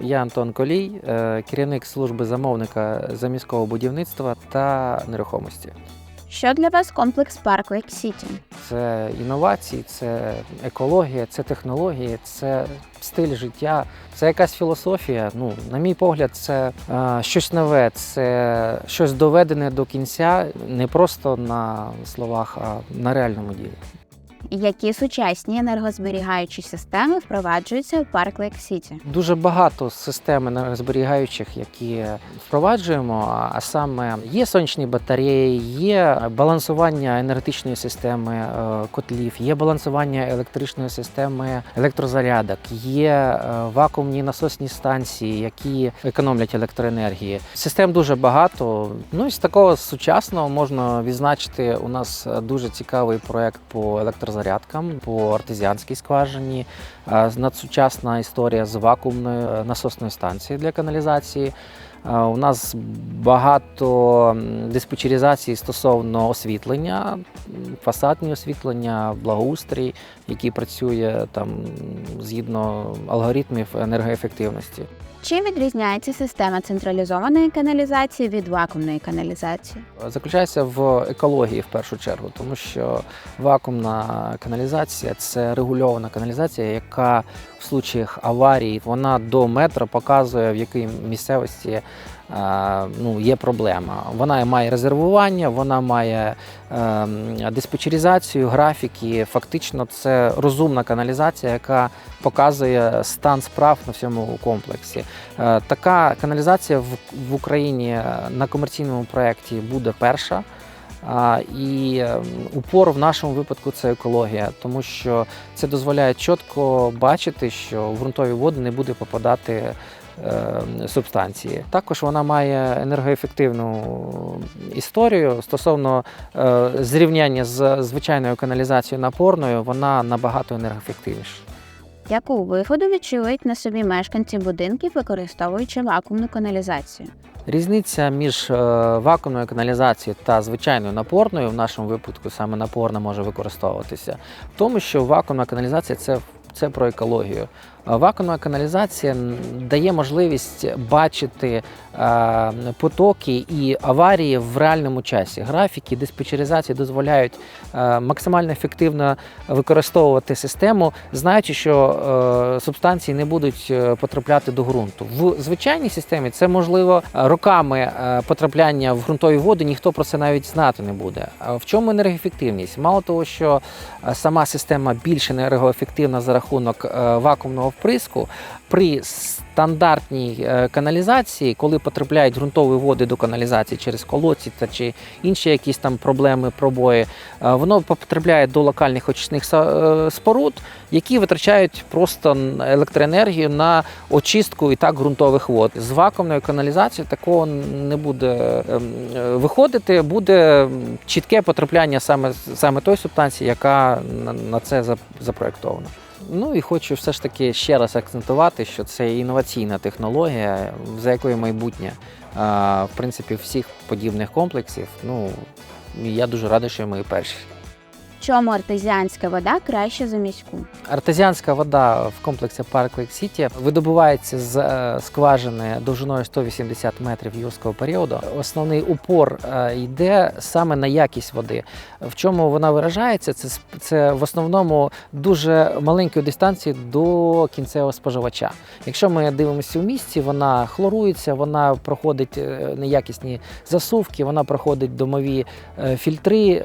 Я Антон Колій, е, керівник служби замовника заміського будівництва та нерухомості. Що для вас комплекс парк Лейк Сіті? Це інновації, це екологія, це технології, це стиль життя, це якась філософія. Ну, на мій погляд, це е, щось нове, це щось доведене до кінця, не просто на словах, а на реальному ділі. Які сучасні енергозберігаючі системи впроваджуються у парк Лейк Сіті? Дуже багато систем енергозберігаючих, які впроваджуємо. а- саме є сонячні батареї, є балансування енергетичної системи е, котлів, є балансування електричної системи електрозарядок, є е, вакуумні насосні станції, які економлять електроенергії. Систем дуже багато. Ну і з такого сучасного можна відзначити. У нас дуже цікавий проект по електрозарядкам, по артезіанській скважині. Е, Надсучасна історія з вакуумною е, насосною станцією для каналізації. Е, У нас багато м, диспетчеризації стосовно освітлення, фасадні освітлення, благоустрій, який працює там згідно алгоритмів енергоефективності. Чим відрізняється система централізованої каналізації від вакуумної каналізації? Заключається в екології в першу чергу, тому що вакуумна каналізація це регульована каналізація, яка в случаях аварії вона до метра показує, в якій місцевості е, ну, є проблема. Вона має резервування, вона має е, диспетчеризацію, графіки. Фактично, це розумна каналізація, яка показує стан справ на всьому комплексі. Е, Така каналізація в, Україні е, на комерційному проєкті буде перша. А, І е, упор в нашому випадку це екологія, тому що це дозволяє чітко бачити, що в ґрунтові води не буде попадати е, субстанції. Також вона має енергоефективну історію стосовно е, зрівняння з звичайною каналізацією напорною, вона набагато енергоефективніша. Яку вигоду відчують на собі мешканці будинків, використовуючи вакуумну каналізацію? Різниця між е, вакуумною каналізацією та звичайною напорною, в нашому випадку саме напорна може використовуватися, в тому, що вакуумна каналізація це, це про екологію. А Вакуумна каналізація дає можливість бачити е, потоки і аварії в реальному часі. Графіки диспетчеризації дозволяють е, максимально ефективно використовувати систему, знаючи, що е, субстанції не будуть е, потрапляти до ґрунту. В звичайній системі це можливо е, роками е, потрапляння в ґрунтові води, ніхто про це навіть знати не буде. В чому енергоефективність? Мало того, що е, сама система більш енергоефективна за рахунок е, вакуумного вприску, при стандартній е, каналізації, коли потрапляють ґрунтові води до каналізації через колодці та чи інші якісь там проблеми, пробої, е, воно потрапляє до локальних очисних споруд, які витрачають просто електроенергію на очистку і так ґрунтових вод. З вакуумною каналізацією такого не буде ем, виходити, буде чітке потрапляння саме, саме той субстанції, яка на, це за- запроєктована. Ну і хочу все ж таки ще раз акцентувати, що це інноваційна технологія, за якою майбутнє в принципі всіх подібних комплексів. Ну я дуже радий, що ми перші. Чому артезіанська вода краще за міську? Артезіанська вода в комплексі Парк Лейк Сіті видобувається з е, скважини довжиною 180 метрів юрського періоду. Основний упор е, йде саме на якість води. В чому вона виражається? Це, це в основному дуже маленької дистанції до кінцевого споживача. Якщо ми дивимося в місті, вона хлорується, вона проходить е, неякісні засувки, вона проходить домові фільтри,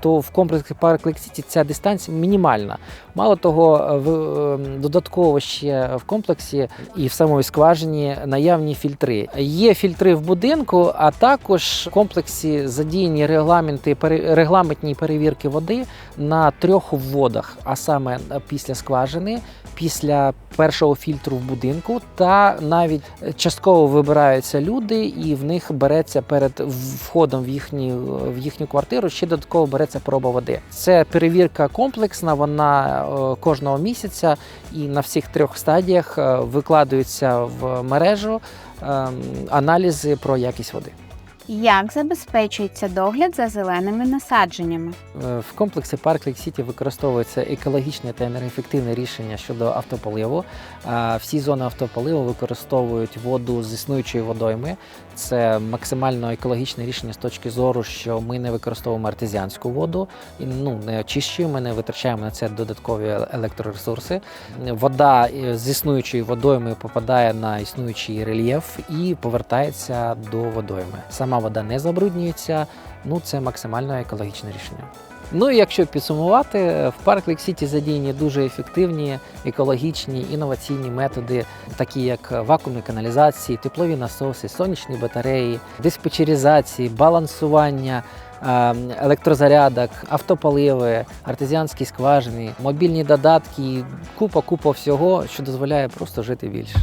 то в комплексі Лейк Сіті ця дистанція мінімальна. Мало того, е, в, е, додатково ще в комплексі і в самій скважині наявні фільтри. Є фільтри в будинку, а також в комплексі задіяні регламенти, регламентні перевірки води на трьох вводах, а саме після скважини, після першого фільтру в будинку, та навіть частково вибираються люди, і в них береться перед входом в їхню, в їхню квартиру ще додатково береться проба води. Це перевірка комплексна, вона е, кожного місяця і на всіх трьох стадіях е, викладаються в мережу ем, аналізи про якість води. Як забезпечується догляд за зеленими насадженнями? Е, В комплексі Park Lake City використовується екологічне та енергоефективне рішення щодо автополиву. Всі зони автополиву використовують воду з існуючої водойми. Це максимально екологічне рішення з точки зору, що ми не використовуємо артезіанську воду, і ну не очищуємо, не витрачаємо на це додаткові е- електроресурси. Вода е, з існуючої водойми попадає на існуючий рельєф і повертається до водойми. Сама вода не забруднюється. Ну це максимально екологічне рішення. Ну і якщо підсумувати, в Парк Лейк Сіті задіяні дуже ефективні, екологічні, інноваційні методи, такі як вакуумні каналізації, теплові насоси, сонячні батареї, диспетчеризації, балансування. Електрозарядок, автополиви, артезіанські скважини, мобільні додатки, купа купа всього, що дозволяє просто жити більше.